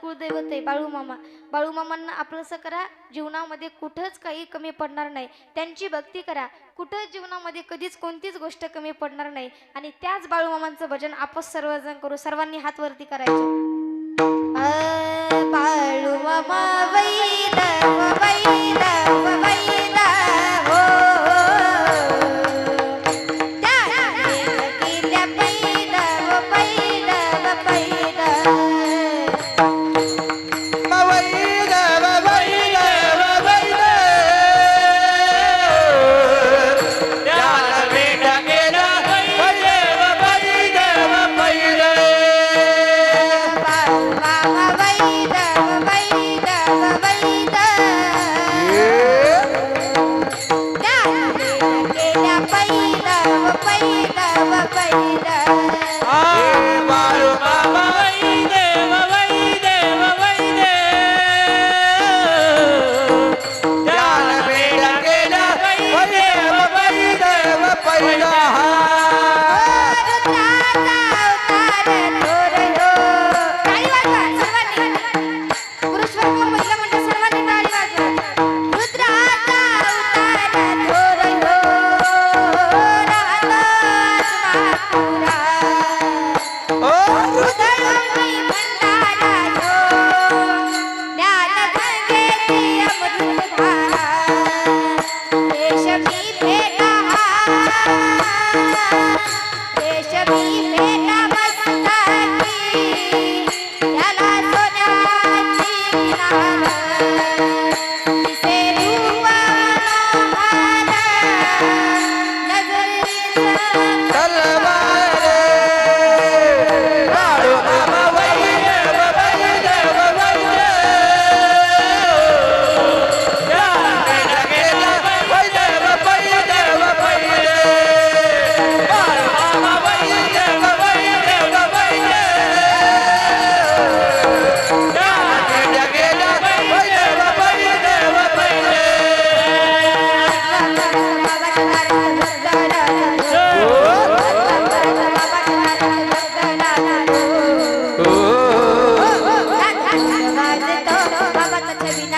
कुलदैवत आहे बाळूमामा बाळूमामांना आपलंसं करा. जीवनामध्ये कुठंच काही कमी पडणार नाही. त्यांची भक्ती करा. कुठंच जीवनामध्ये कधीच कोणतीच गोष्ट कमी पडणार नाही. आणि त्याच बाळूमामांचं भजन आपण सर्वजण करू. सर्वांनी हात वरती करायचे. Balumama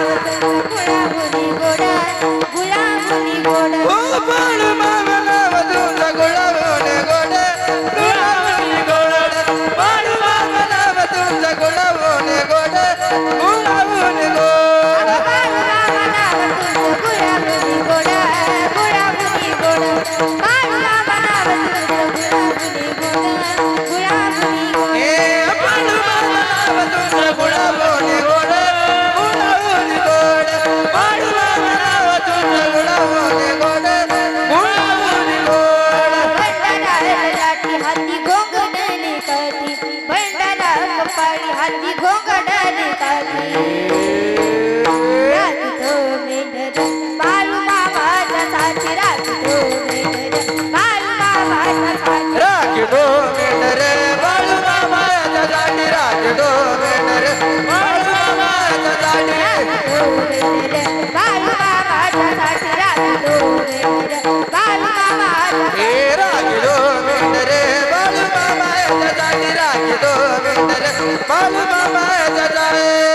Thank you. બાલ બાબા જજાએ